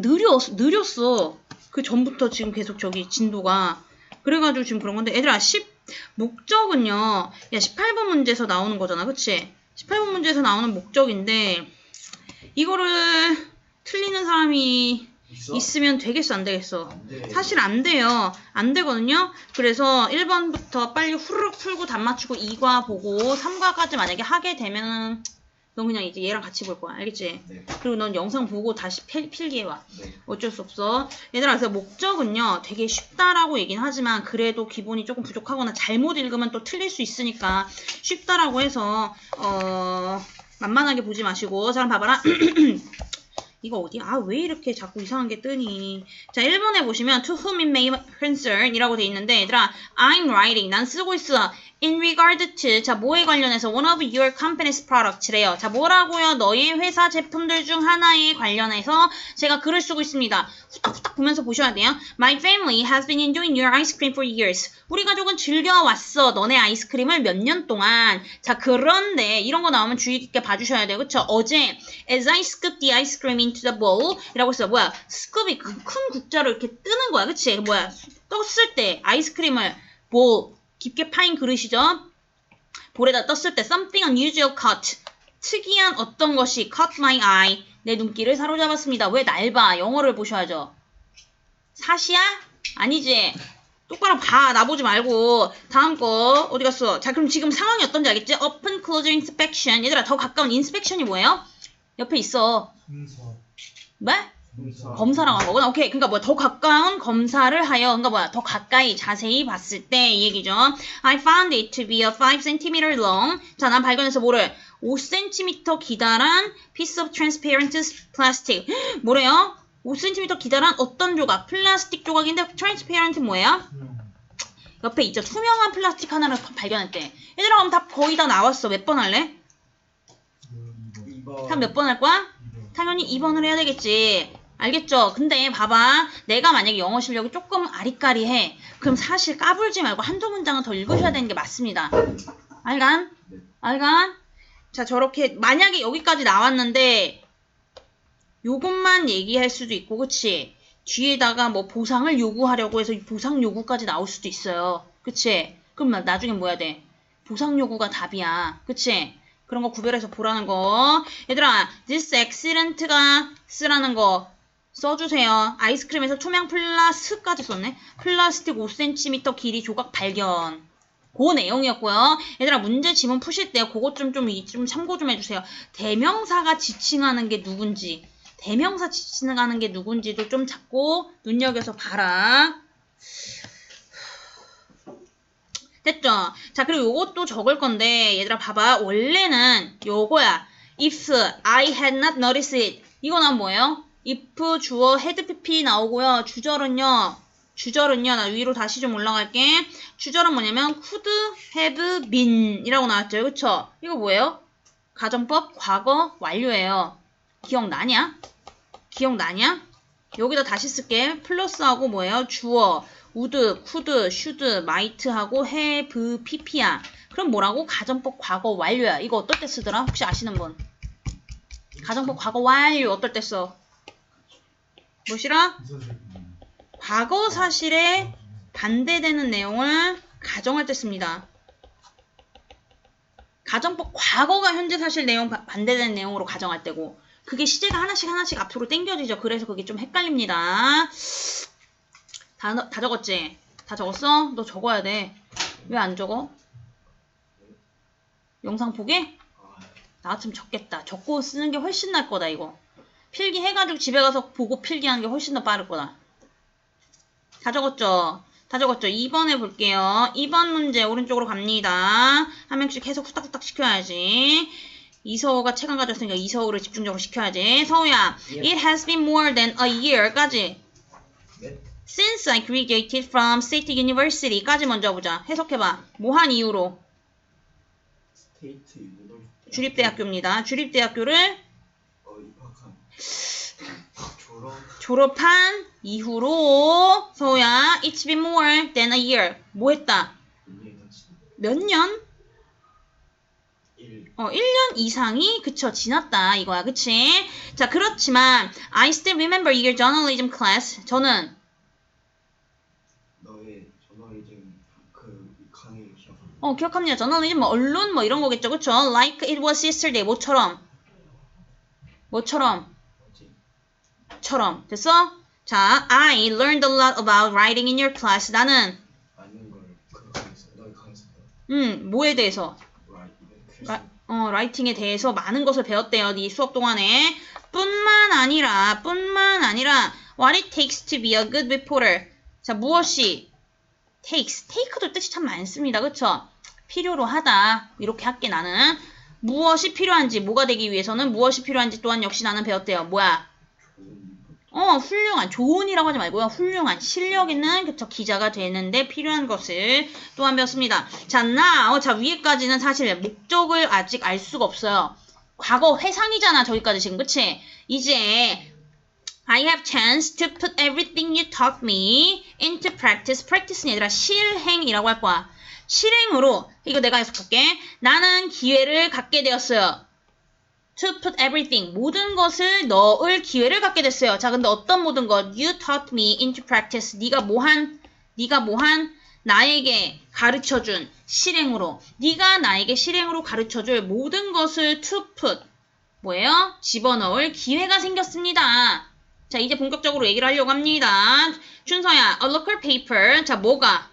느려, 느렸어. 그 전부터 지금 계속 저기 진도가. 그래가지고 지금 그런 건데, 얘들아, 10, 목적은요, 야, 18번 문제에서 나오는 거잖아. 그치? 18번 문제에서 나오는 목적인데, 이거를 틀리는 사람이 있어? 있으면 되겠어, 안 되겠어? 안 돼. 사실 안 돼요. 안 되거든요. 그래서 1번부터 빨리 후루룩 풀고 답 맞추고 2과 보고 3과까지 만약에 하게 되면은 넌 그냥 이제 얘랑 같이 볼 거야. 알겠지? 네. 그리고 넌 영상 보고 다시 필, 필기해와. 네. 어쩔 수 없어. 얘들아, 그래서 목적은요, 되게 쉽다라고 얘기는 하지만, 그래도 기본이 조금 부족하거나 잘못 읽으면 또 틀릴 수 있으니까, 쉽다라고 해서, 어, 만만하게 보지 마시고, 자, 그럼 봐봐라. 이거 어디? 아, 왜 이렇게 자꾸 이상한 게 뜨니? 자, 1번에 보시면, to whom it may concern 이라고 돼 있는데, 얘들아, I'm writing. 난 쓰고 있어. In regard to, 자, 뭐에 관련해서 one of your company's products래요. 자, 뭐라고요? 너희 회사 제품들 중 하나에 관련해서 제가 글을 쓰고 있습니다. 후딱후딱 보면서 보셔야 돼요. My family has been enjoying your ice cream for years. 우리 가족은 즐겨왔어. 너네 아이스크림을 몇 년 동안. 자, 그런데 이런 거 나오면 주의 깊게 봐주셔야 돼요. 그쵸? 어제 as I scooped the ice cream into the bowl 이라고 했어요. 뭐야? 스쿱이 큰, 큰 국자로 이렇게 뜨는 거야. 그치? 뭐야? 떴을 때 아이스크림을 볼 깊게 파인 그릇이죠. 볼에다 떴을 때 something unusual caught 특이한 어떤 것이 caught my eye 내 눈길을 사로잡았습니다. 왜 날 봐? 영어를 보셔야죠. 사시야? 아니지. 똑바로 봐. 나 보지 말고. 다음 거 어디 갔어? 자 그럼 지금 상황이 어떤지 알겠지? open, close inspection. 얘들아 더 가까운 inspection이 뭐예요? 옆에 있어. 순서 뭐? 검사랑 한 거구나. 오케이. 그러니까 뭐야 더 가까운 검사를 하여. 그러니까 뭐야 더 가까이 자세히 봤을 때 이 얘기죠. I found it to be a 5 cm long. 자, 난 발견해서 뭐를 5cm 기다란 piece of transparent plastic. 뭐래요? 5cm 기다란 어떤 조각? 플라스틱 조각인데 transparent 뭐예요? 투명 옆에 있죠. 투명한 플라스틱 하나를 발견했대. 얘들아 그럼 답 거의 다 나왔어. 몇 번 할래? 이거 2번. 답몇번 할 거야? 이거 당연히 2번을 해야 되겠지. 알겠죠? 근데 봐봐. 내가 만약에 영어 실력이 조금 아리까리해. 그럼 사실 까불지 말고 한두 문장은 더 읽으셔야 되는 게 맞습니다. 알간? 네. 알간? 자, 저렇게 만약에 여기까지 나왔는데 요것만 얘기할 수도 있고, 그치? 뒤에다가 뭐 보상을 요구하려고 해서 이 보상 요구까지 나올 수도 있어요. 그치? 그럼 나- 나중에 뭐 해야 돼? 보상 요구가 답이야. 그치? 그런 거 구별해서 보라는 거. 얘들아, this accident가 쓰라는 거 써주세요. 아이스크림에서 투명 플라스까지 썼네. 플라스틱 5cm 길이 조각 발견. 그 내용이었고요. 얘들아 문제 지문 푸실 때 그것 좀, 좀, 이- 좀 참고 좀 해주세요. 대명사가 지칭하는 게 누군지, 대명사 지칭하는 게 누군지도 좀 자꾸 눈여겨서 봐라. 됐죠? 자, 그리고 요것도 적을 건데, 얘들아 봐봐. 원래는 요거야. If I had not noticed it. 이거는 뭐예요? If 주어 had pp 나오고요. 주절은요. 주절은요. 나 위로 다시 좀 올라갈게. 주절은 뭐냐면 could have been 이라고 나왔죠. 그쵸? 이거 뭐예요? 가정법 과거 완료예요. 기억나냐? 기억나냐? 여기다 다시 쓸게. 플러스하고 뭐예요? 주어. would, could, should, might 하고 have, pp야. 그럼 뭐라고? 가정법 과거 완료야. 이거 어떨 때 쓰더라? 혹시 아시는 분? 가정법 과거 완료 어떨 때 써? 이선생님 과거 사실에 반대되는 내용을 가정할 때 씁니다. 가정법 과거가 현재 사실 내용 바- 반대되는 내용으로 가정할 때고 그게 시제가 하나씩 하나씩 앞으로 당겨지죠. 그래서 그게 좀 헷갈립니다. 다, 넣- 다 적었지? 다 적었어? 너 적어야 돼. 왜 안 적어? 영상 보게? 아, 나 같으면 적겠다. 적고 쓰는 게 훨씬 나을 거다, 이거. 필기 해가지고 집에 가서 보고 필기하는 게 훨씬 더 빠를 거다. 다 적었죠? 다 적었죠? 2번 해볼게요. 2번 문제 오른쪽으로 갑니다. 한 명씩 계속 후딱후딱 시켜야지. 이서우가 책안 가졌으니까 이서우를 집중적으로 시켜야지. 서우야, 예. it has been more than a year까지. 네. Since I graduated from State University까지 먼저 보자. 해석해봐. 뭐한 이유로? 주립대학교입니다. 주립대학교를. 졸업. 졸업 한 이후로 서우야 it's been more than a year 뭐 했다? 1년치. 몇 년? 1. 어, 1년 이상이 그쵸 지났다 이거야 그치? 자 그렇지만 I still remember your journalism class 저는 저널리즘 그. 어 기억합니다 journalism 뭐 언론 뭐 이런 거겠죠 그쵸? Like it was yesterday 뭐처럼 뭐처럼? 처럼 됐어? 자 I learned a lot about writing in your class 나는 걸그 음 뭐에 대해서 라, 어, 라이팅에 대해서 많은 것을 배웠대요. 네 수업 동안에. 뿐만 아니라, 뿐만 아니라, what it takes to be a good reporter. 자, 무엇이 takes, take도 뜻이 참 많습니다. 그쵸? 필요로 하다. 이렇게 할게 나는. 무엇이 필요한지, 뭐가 되기 위해서는 무엇이 필요한지 또한 역시 나는 배웠대요. 뭐야? 어, 훌륭한, 좋은이라고 하지 말고요. 훌륭한, 실력 있는, 그쵸, 기자가 되는데 필요한 것을 또한 배웠습니다. 자, 나, 어, 자, 위에까지는 사실 목적을 아직 알 수가 없어요. 과거 회상이잖아, 저기까지 지금, 그치? 이제, I have chance to put everything you taught me into practice. practice는 얘들아, 실행이라고 할 거야. 실행으로, 이거 내가 해석할게. 나는 기회를 갖게 되었어요. To put everything 모든 것을 넣을 기회를 갖게 됐어요. 자, 근데 어떤 모든 것 you taught me into practice 네가 뭐한 네가 뭐한 나에게 가르쳐 준 실행으로 네가 나에게 실행으로 가르쳐 줄 모든 것을 to put 뭐예요? 집어넣을 기회가 생겼습니다. 자, 이제 본격적으로 얘기를 하려고 합니다. 준서야, a local paper. 자, 뭐가?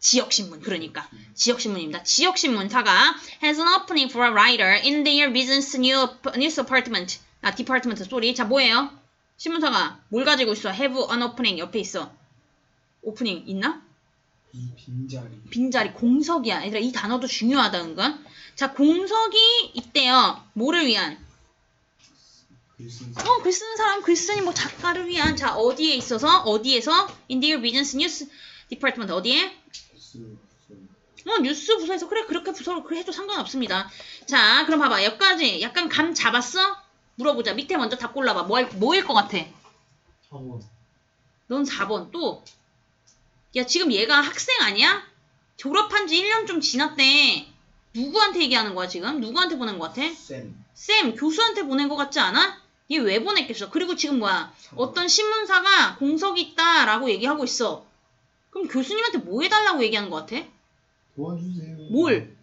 지역신문, 그러니까. 지역신문입니다. 지역신문사가 has an opening for a writer in their business new, news department. 아, department, 쏘리. 자, 뭐예요? 신문사가 뭘 가지고 있어? have an opening 옆에 있어. 오프닝 있나? 이 빈자리 빈자리, 공석이야. 얘들아, 이 단어도 중요하다, 은근. 자, 공석이 있대요. 뭐를 위한? 어, 글 쓰는 사람, 글 쓰니 뭐 작가를 위한. 자, 어디에 있어서? 어디에서? in their business news department. 어디에? 스 어, 뉴스 부서에서 그래 그렇게 부서로 그래 해도 상관없습니다. 자, 그럼 봐봐. 여기까지 약간 감 잡았어? 물어보자. 밑에 먼저 답 골라봐. 뭐 할, 뭐일 것 같아? 학원 넌 4번 또. 야, 지금 얘가 학생 아니야? 졸업한 지 1년 좀 지났대. 누구한테 얘기하는 거야, 지금? 누구한테 보낸 것 같아? 쌤 쌤, 교수한테 보낸 것 같지 않아? 얘 왜 보냈겠어? 그리고 지금 뭐야? 어떤 신문사가 공석이 있다라고 얘기하고 있어. 그럼 교수님한테 뭐 해달라고 얘기하는 것 같아? 도와주세요 뭘?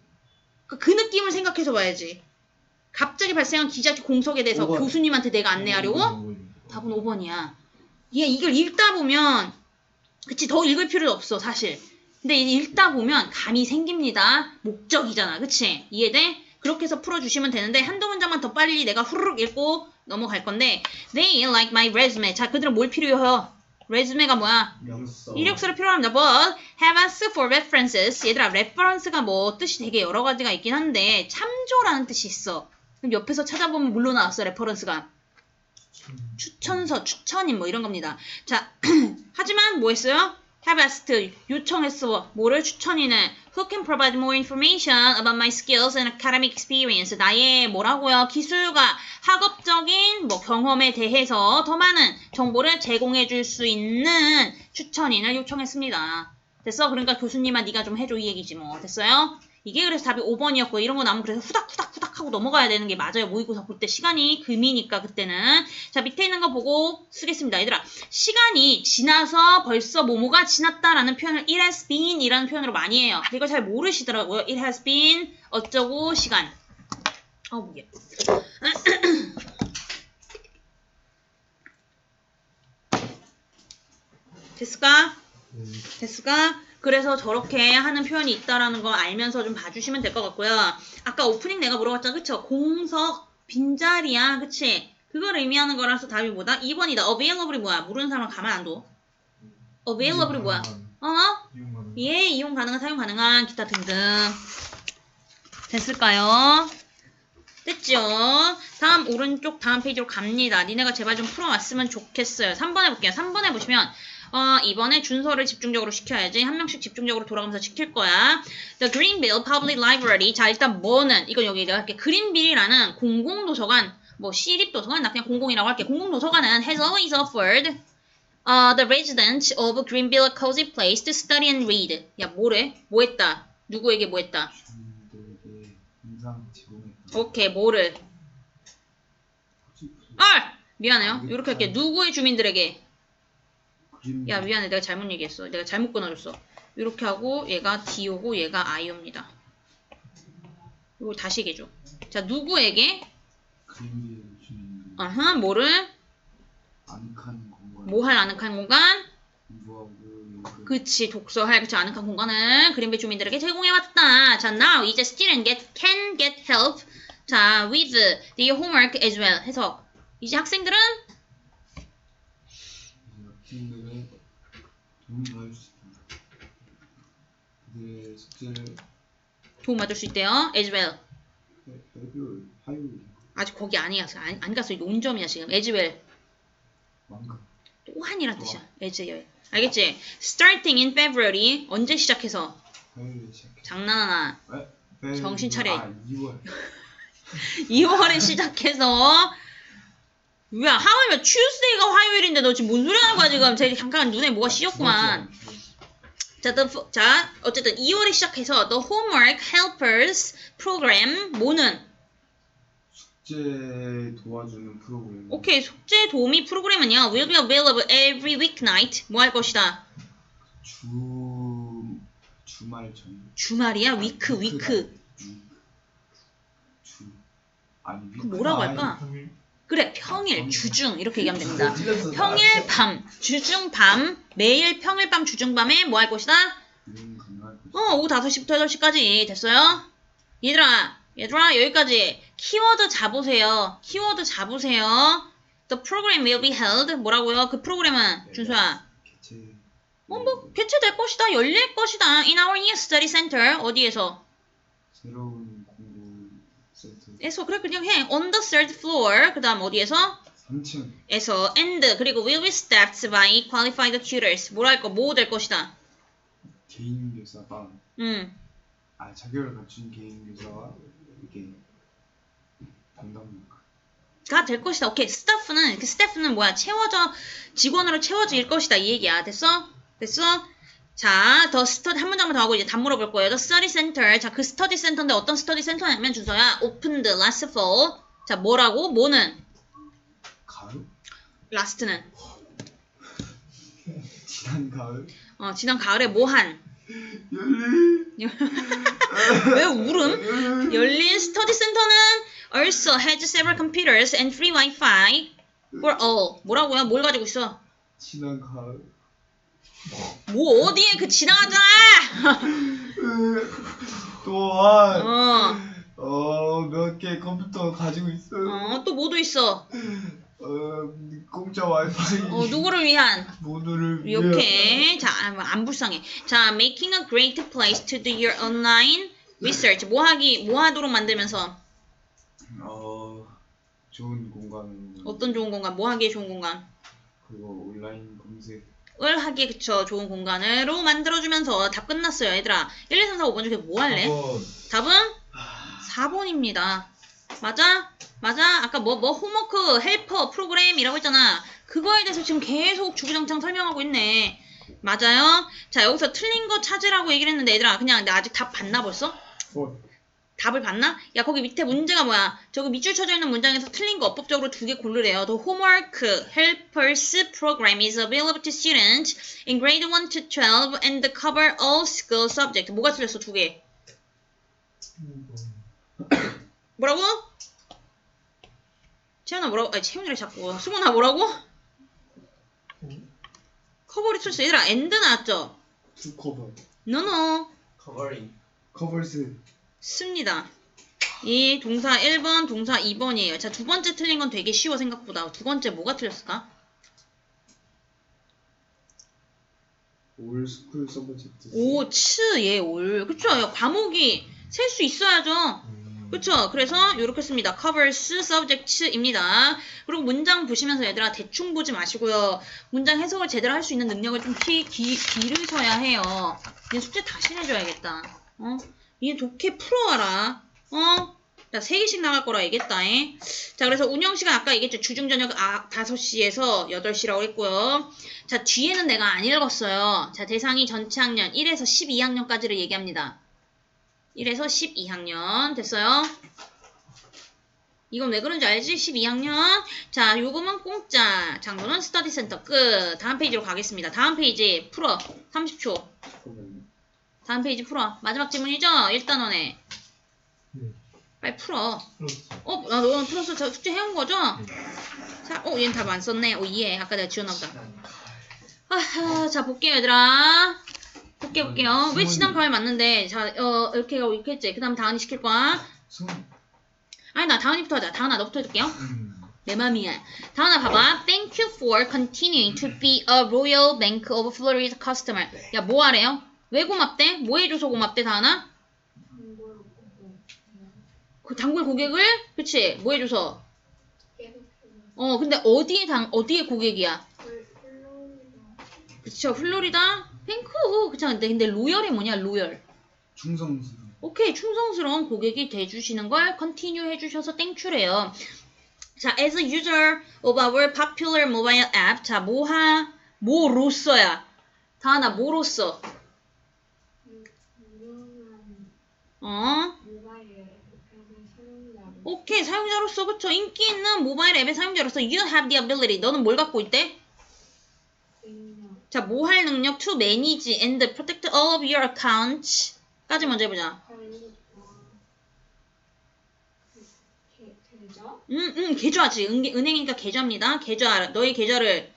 그, 그 느낌을 생각해서 봐야지. 갑자기 발생한 기자 공석에 대해서 오번. 교수님한테 내가 안내하려고? 답은 5번이야. 얘 이걸 읽다 보면, 그치, 더 읽을 필요도 없어, 사실. 근데 이 읽다 보면 감이 생깁니다. 목적이잖아, 그치? 이해돼? 그렇게 해서 풀어주시면 되는데, 한두 문장만 더 빨리 내가 후루룩 읽고 넘어갈 건데, They like my resume. 자, 그들은 뭘 필요해요? Resume가 뭐야? 명서 이력서를 필요합니다. But have asked for references. 얘들아, reference가 뭐 뜻이 되게 여러 가지가 있긴 한데 참조라는 뜻이 있어. 그럼 옆에서 찾아보면 물로 나왔어, 레퍼런스가. 추천서, 추천인 뭐 이런 겁니다. 자, 하지만 뭐 했어요? Asked, 요청했어. 뭐를 추천이는 who can provide more information about my skills and academic experience. 나의 뭐라고요? 기술과 학업적인 뭐 경험에 대해서 더 많은 정보를 제공해 줄 수 있는 추천인을 요청했습니다. 됐어? 그러니까 교수님아 네가 좀 해줘 이 얘기지 뭐. 됐어요? 이게 그래서 답이 5번이었고 이런 거 나오면 그래서 후닥후닥 후닥 하고 넘어가야 되는 게 맞아요. 모의고사 볼 때 시간이 금이니까 그때는. 자 밑에 있는 거 보고 쓰겠습니다. 얘들아 시간이 지나서 벌써 모모가 지났다라는 표현을 it has been 이라는 표현으로 많이 해요. 이걸 잘 모르시더라고요. it has been 어쩌고 시간. 어 목이야. 됐을까? 네. 됐을까? 그래서 저렇게 하는 표현이 있다라는 거 알면서 좀 봐주시면 될 것 같고요. 아까 오프닝 내가 물어봤잖아. 그쵸? 공석, 빈자리야. 그치? 그걸 의미하는 거라서 답이 뭐다? 2번이다. available이 뭐야? 모르는 사람은 가만 안 둬. available이 뭐야? 어? 예, 이용 가능한, 사용 가능한, 기타 등등. 됐을까요? 됐죠? 다음 오른쪽 다음 페이지로 갑니다. 니네가 제발 좀 풀어왔으면 좋겠어요. 3번 해볼게요. 3번 해보시면 어, 이번에 준서를 집중적으로 시켜야지. 한 명씩 집중적으로 돌아가면서 시킬 거야. The Greenville Public Library. 자, 일단 뭐는, 이건 여기 내가 할게. 그린빌이라는 공공도서관, 뭐 시립도서관? 나 그냥 공공이라고 할게. 공공도서관은 has always offered uh, the residents of Greenville a cozy place to study and read. 야, 뭐래? 뭐 했다? 누구에게 뭐 했다? 오케이, 뭐를? 아! 미안해요. 이렇게 할게. 누구의 주민들에게? 야, 미안해. 내가 잘못 얘기했어. 내가 잘못 끊어줬어. 이렇게 하고, 얘가 D오고, 얘가 I옵니다. 이거 다시 얘기해줘. 자, 누구에게? 아하, 뭐를? 뭐 할 아늑한 공간? 그 그치, 독서할 그치 아늑한 공간을 그린베이 주민들에게 제공해왔다. 자, now 이제 student get, can get help. 자, with their homework as well. 해서 이제 학생들은 학생들의 도움을 받을 수 있다. 숙제를 도움 받을 수 있대요. as well. 하유 아직 거기 아니야. 안, 안 갔어. 논점이야 지금. as well. 만큼 또한이란 뜻이야. as well. 알겠지? Starting in February. 언제 시작해서? 시작해. 장난하나. 에? 정신 차려. 아 2월 2월에 시작해서 야, 하루면 Tuesday가 화요일인데 너 지금 뭔 소리 하는 거야 지금? 제 잠깐 눈에 뭐가 씌었구만. 자, the, 자, 어쨌든 2월에 시작해서 the homework helpers program 뭐는? 숙제 도와주는 프로그램. 오케이 숙제 도우미 프로그램은요 will be available every weeknight. 뭐 할 것이다? 주 주말 전 주말이야? 위크 위크 주 아니 그 뭐라고 할까? 그래 평일 주중 이렇게 얘기하면 됩니다. 찔렸어. 평일 밤 주중 밤 매일 평일 밤 주중 밤에 뭐 할 것이다 어 오후 5시부터 8시까지 됐어요 얘들아 얘들아 여기까지 키워드 잡으세요 키워드 잡으세요 the program will be held 뭐라고요 그 프로그램은 준수야 어, 뭐, 개최될 것이다, 열릴 것이다. In our new study center. 어디에서? 새로운 공부 세트 에서, 그래, 그냥 해. On the third floor. 그 다음 어디에서? 3층. 에서 and 그리고 will be staffed by qualified tutors 뭐랄까 뭐될 것이다. 개인 교사방. 음. 아 자격을 갖춘 개인 교사와 이게 담당가. 가될 것이다. 오케이. 스태프는 그 스태프는 뭐야? 채워져 직원으로 채워질 것이다. 이 얘기야. 됐어? 됐어? 자, 더 스터디 한 문장만 더 하고 이제 답 물어볼 거예요. The study 자, 그 스터디 센터인데 어떤 스터디 센터냐면 주소야. opened last fall. 자, 뭐라고? 뭐는 라스트는? 지난 가을 어, 지난 가을에 뭐 한? 열린 왜 울음? 열린 스터디 센터는 also has several computers and free Wi-Fi for all. 뭐라고요? 뭘 가지고 있어? 지난 가을 뭐 어디에 그 지나가잖아! 또한 어, 어몇 개 컴퓨터 가지고 있어 어, 또 뭐도 있어? 어 공짜 와이파이 어, 누구를 위한? 모두를 위해 이렇게. 자, 아, 안 불쌍해. 자, making a great place to do your online research. 뭐 하기, 뭐 하도록 만들면서 어 좋은 공간 어떤 좋은 공간, 뭐 하기에 좋은 공간? 그거 온라인 검색 을 하기에 그쵸 좋은 공간으로 만들어주면서 답 끝났어요 얘들아 1, 2, 3, 4, 5번 중에 뭐 할래? 한번 답은 4번입니다 맞아? 맞아? 아까 뭐, 뭐 홈워크 헬퍼 프로그램이라고 했잖아 그거에 대해서 지금 계속 주구장창 설명하고 있네 맞아요? 자 여기서 틀린 거 찾으라고 얘기를 했는데 얘들아 그냥 나 아직 답 봤나 벌써? 어, 답을 봤나? 야 거기 밑에 문제가 뭐야? 저기 밑줄 쳐져 있는 문장에서 틀린 거 업법적으로 두 개 고르래요. The homework helpers program is available to students in grade 1 to 12 and cover all school subjects. 뭐가 틀렸어 두 개? 뭐라고? 채연아 뭐라고? 아니 채연이를 자꾸 수문아 뭐라고? 커버리 틀렸어. 얘들아 and 나왔죠? 투 커버 노노 커버링 커버스 습니다. 이 동사 1번, 동사 2번이에요. 자, 두 번째 틀린 건 되게 쉬워 생각보다. 두 번째 뭐가 틀렸을까? 올 스쿨 서브젝트 오, 츠, 예, 올. 그쵸? 야, 과목이 셀 수 있어야죠. 음, 그쵸? 그래서 이렇게 씁니다. covers subject입니다. 그리고 문장 보시면서 얘들아 대충 보지 마시고요. 문장 해석을 제대로 할 수 있는 능력을 좀 기, 기, 기르셔야 해요. 이제 숙제 다시 내줘야겠다. 어? 이제 독해 풀어와라. 어? 자, 세 개씩 나갈 거라 얘기했다. 잉? 자, 그래서 운영 시간 아까 얘기했죠. 주중 저녁 아, 5시에서 8시라고 했고요. 자, 뒤에는 내가 안 읽었어요. 자, 대상이 전체 학년 1에서 12학년까지를 얘기합니다. 1에서 12학년 됐어요? 이건 왜 그런지 알지? 12학년. 자, 요거만 공짜. 장소는 스터디 센터 끝. 다음 페이지로 가겠습니다. 다음 페이지 풀어. 30초. 그러면 다음 페이지 풀어. 마지막 질문이죠? 1단원에. 네. 빨리 풀어. 어, 나 너는 풀어서 저 숙제 해온 거죠? 네. 자, 어, 얘는 답 안 썼네. 어, 이해. 아까 내가. 시간 아하, 자, 볼게요, 얘들아. 볼게, 볼게요. 왜 승원이- 지난 가을 맞는데? 자, 어, 이렇게 하고 이렇게 했지. 그 다음 다은이 시킬 거야. 승 아니, 나 다은이부터 하자. 다은아, 너부터 해줄게요. 음. 내 맘이야. 다은아, 봐봐. Thank you for continuing to be a Royal Bank of Florida customer. 야, 뭐 하래요? 왜 고맙대? 뭐 해줘서 고맙대, 다은아? 그 단골 고객을? 그치? 뭐 해줘서? 어, 근데 어디에 당, 어디에 고객이야? 그쵸, 플로리다? 뱅크. 그쵸, 근데, 근데 로열이 뭐냐, 로열. 충성스러운 오케이, 충성스러운 고객이 돼주시는 걸 continue 해주셔서 땡큐래요. 자, as a user of our popular mobile app. 자, 뭐하, 뭐로써야. 다하나, 뭐로써? 어? 오케이, 사용자로서, 그쵸. 인기 있는 모바일 앱의 사용자로서 you have the ability. 너는 뭘 갖고 있대? 자, 뭐할 능력 to manage and protect all of your accounts. 까지 먼저 해보자. 응, 응, 계좌지. 은, 은행이니까 계좌입니다. 계좌, 너의 계좌를,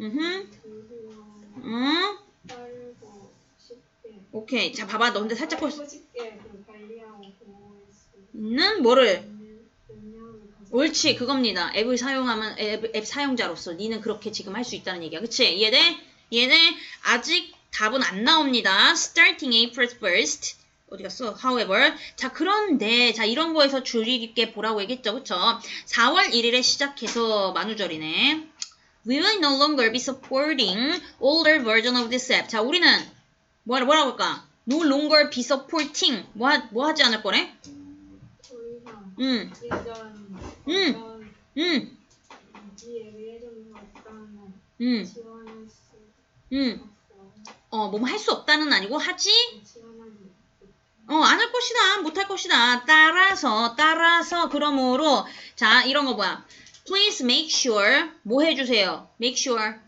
음흠. 응? 오케이. 자, 봐봐. 너 근데 살짝 그수 있는 뭐를? 옳지, 그겁니다. 앱을 사용하면, 앱, 앱 사용자로서 니는 그렇게 지금 할 수 있다는 얘기야. 그치? 이해돼? 이해돼? 아직 답은 안 나옵니다. Starting April 1st. 어디 갔어? However. 자, 그런데, 자, 이런 거에서 주의 깊게 보라고 얘기했죠. 그쵸? 4월 1일에 시작해서 만우절이네. We will no longer be supporting older version of this app. 자, 우리는, 뭐, 뭐라고 할까? No longer be supporting. 뭐, 하, 뭐 하지 않을 거네? 응, 예전 음. 어떤 응, 이 앱이 예전 같다는 응, 지원할 수 응. 없어 어, 뭐 할 수 없다는 아니고 하지? 어, 안 할 것이다. 못 할 것이다. 따라서, 따라서, 그러므로, 자, 이런 거 뭐야. Please make sure, 뭐 해주세요. Make sure.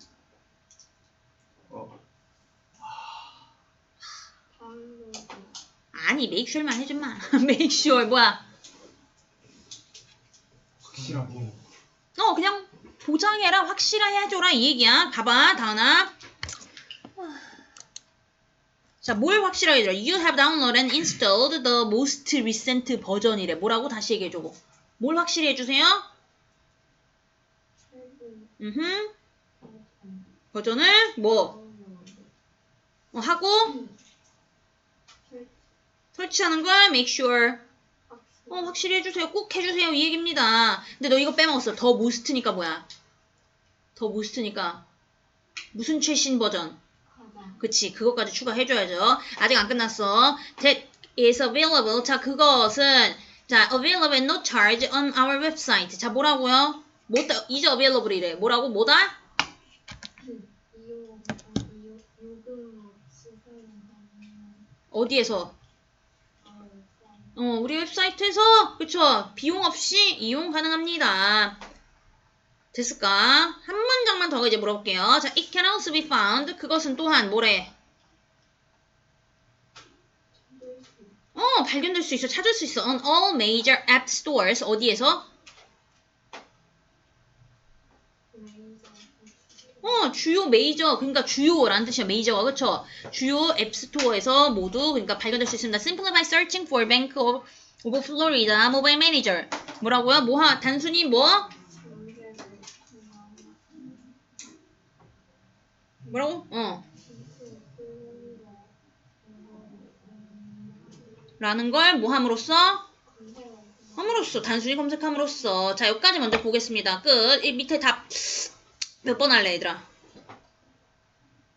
아니, make sure만 해준마. make sure, 뭐야. 확실하게 어, 그냥 보장해라, 확실하게 해줘라, 이 얘기야. 봐봐, 다은아. 자, 뭘 확실하게 해줘? You have downloaded and installed the most recent 버전이래. 뭐라고? 다시 얘기해줘. 뭘 확실히 해주세요? 버전 버전을 뭐 어, 하고 설- 설치하는 걸 make sure 어 확실히 해주세요. 꼭 해주세요. 이 얘기입니다. 근데 너 이거 빼먹었어. 더 모스트니까 뭐야? 더 모스트니까 무슨 최신 버전? 그치. 그것까지 추가해줘야죠. 아직 안 끝났어. That is available. 자 그것은 자 available at no charge on our website. 자 뭐라고요? 뭐다 이제 available이래. 뭐라고? 뭐다? 사용 가능한 어디에서 어, 우리 웹사이트에서 그쵸 비용 없이 이용 가능합니다. 됐을까? 한 문장만 더 이제 물어볼게요. 자, it can also be found. 그것은 또한 뭐래? 어, 발견될 수 있어, 찾을 수 있어. on all major app stores 어디에서? 메이저 어, 주요 메이저, 그러니까 주요라는 뜻이야, 메이저가, 그쵸? 주요 앱스토어에서 모두, 그러니까 발견될 수 있습니다. Simply by searching for Bank of, of Florida Mobile Manager. 뭐라고요? 뭐, 하, 단순히 뭐? 뭐라고? 어. 라는 걸 뭐 함으로써? 함으로써 단순히 검색함으로써 자 여기까지 먼저 보겠습니다 끝 이 밑에 답 몇 번 할래 얘들아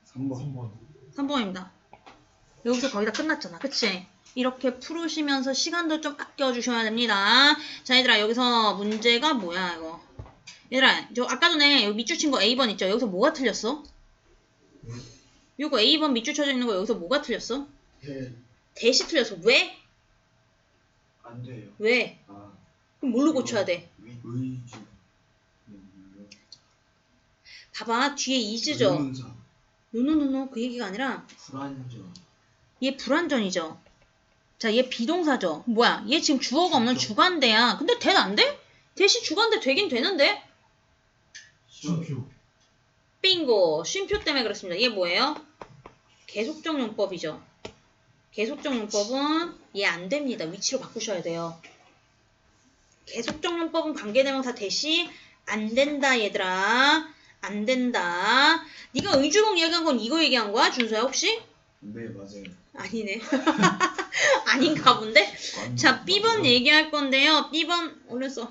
3번 3번. 3번입니다 여기서 거의 다 끝났잖아 그치 이렇게 풀으시면서 시간도 좀 아껴주셔야 됩니다 자 얘들아 여기서 문제가 뭐야 이거 얘들아 저 아까 전에 여기 밑줄 친 거 A번 있죠 여기서 뭐가 틀렸어? 요거 A번 밑줄 쳐져 있는 거 여기서 뭐가 틀렸어? 대 대시 틀렸어. 왜? 안 돼요. 왜? 아 그럼 뭘로 고쳐야 돼? 위 의주. 네, 봐봐. 뒤에 is죠. 의문사. 노노노노 그 얘기가 아니라 불안전. 얘 불완전이죠. 자, 얘 비동사죠. 뭐야? 얘 지금 주어가 없는 주관대야. 근데 대는 안 돼? 대시 주관대 되긴 되는데? 쉼표 빙고. 쉼표 때문에 그렇습니다. 얘 뭐예요? 계속적 용법이죠. 계속적 용법은 얘 안 됩니다. 위치로 바꾸셔야 돼요. 계속적 용법은 관계대명사 대시 안 된다 얘들아. 안 된다. 네가 의주동 얘기한 건 이거 얘기한 거야? 준서야 혹시? 네 맞아요. 아니네. 아닌가 본데? 완- 자, B번. 얘기할 건데요. B번 올렸어.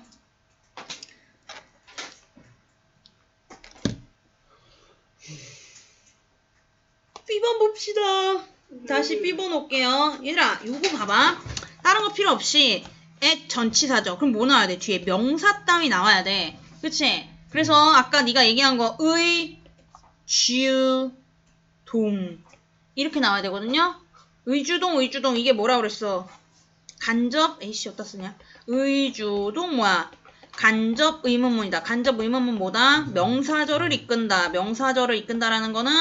B번 봅시다. 다시 B번 올게요. 얘들아, 요거 봐봐. 다른 거 필요 없이 at 전치사죠. 그럼 뭐 나와야 돼? 뒤에 명사 따위 나와야 돼. 그치? 그래서 아까 네가 얘기한 거 의, 주, 동 이렇게 나와야 되거든요. 의주동, 의주동 이게 뭐라 그랬어? 간접 에이씨 어디다 쓰냐? 의주동 뭐야? 간접 의문문이다. 간접 의문문 뭐다? 명사절을 이끈다. 명사절을 이끈다라는 거는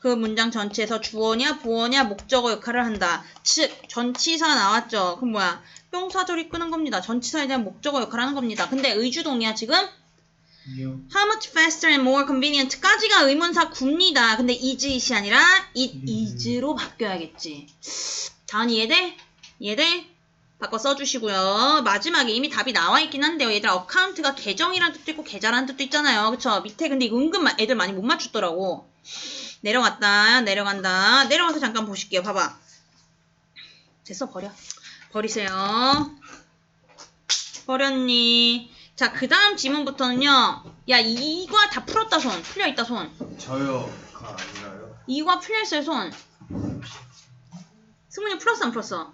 그 문장 전체에서 주어냐 보어냐 목적어 역할을 한다. 즉 전치사 나왔죠. 그럼 뭐야? 명사절 이끄는 겁니다. 전치사에 대한 목적어 역할을 하는 겁니다. 근데 의주동이야 지금? How much faster and more convenient까지가 의문사 굽니다. 근데 is it이 아니라 it is로 바뀌어야겠지. 다은 이해돼? 이해돼? 바꿔 써주시고요. 마지막에 이미 답이 나와 있긴 한데요. 얘들아 어카운트가 계정이란 뜻도 있고 계좌라는 뜻도 있잖아요. 그쵸? 밑에 근데 이거 은근 마- 애들 많이 못 맞췄더라고. 내려갔다 내려간다 내려가서 잠깐 보실게요. 봐봐. 됐어 버려. 버리세요. 버렸니? 자, 그 다음 지문부터는요. 야, 이과 다 풀었다, 손. 풀려있다, 손. 저요가 아니라요. 이과 풀려있어요, 손. 승문이 풀었어, 안 풀었어?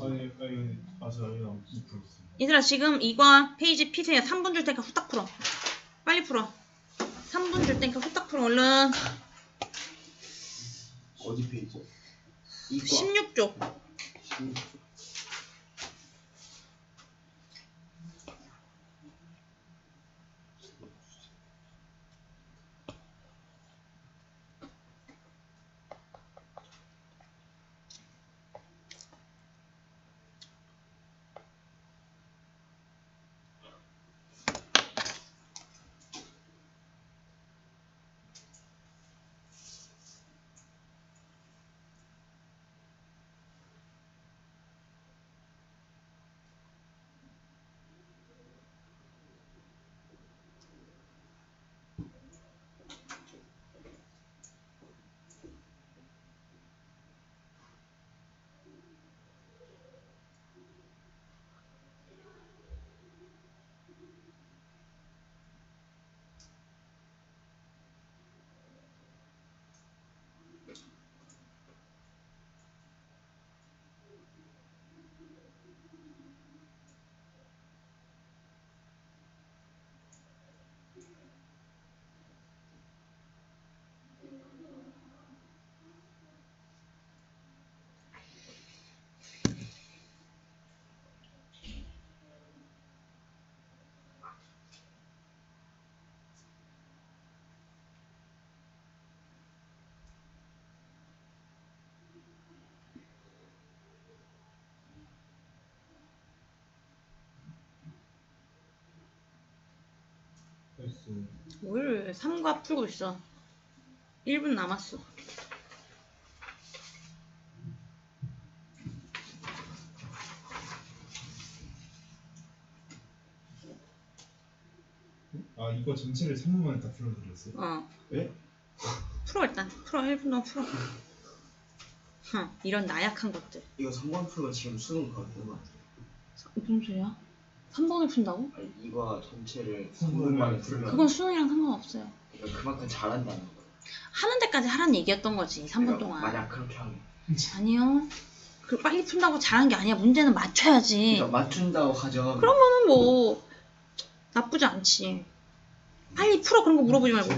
아니 아니 맞아 아니랑 2% 있어요 얘들아, 지금 이과 페이지 피세요. 3분 줄 테니까 후딱 풀어. 빨리 풀어. 3분 줄 테니까 후딱 풀어, 얼른. 어디 페이지? 이과. 16쪽. 됐어 뭘 3과 풀고 있어. 1분 남았어. 아 이거 전체를 3분 만에 다 풀어드렸어요 어. 예? 풀어, 일단. 풀어, 1분 동안 풀어. 흥, 이런 나약한 것들. 이거 3번 풀고 지금 수능 가는 거 같아요. 무슨 소리야? 3번을 푼다고? 아니 이거 전체를 삼번 3분 만에 풀면 그건 수능이랑 상관없어요. 그러니까 그만큼 잘한다는 거. 하는 데까지 하란 얘기였던 거지, 3분 그러니까 동안. 만약 그렇게 하면. 아니요. 그 빨리 푼다고 잘한 게 아니야. 문제는 맞춰야지. 그러니까 맞춘다고 가정. 그러면은 뭐 나쁘지 않지. 빨리 풀어 그런 거 물어보지 말고.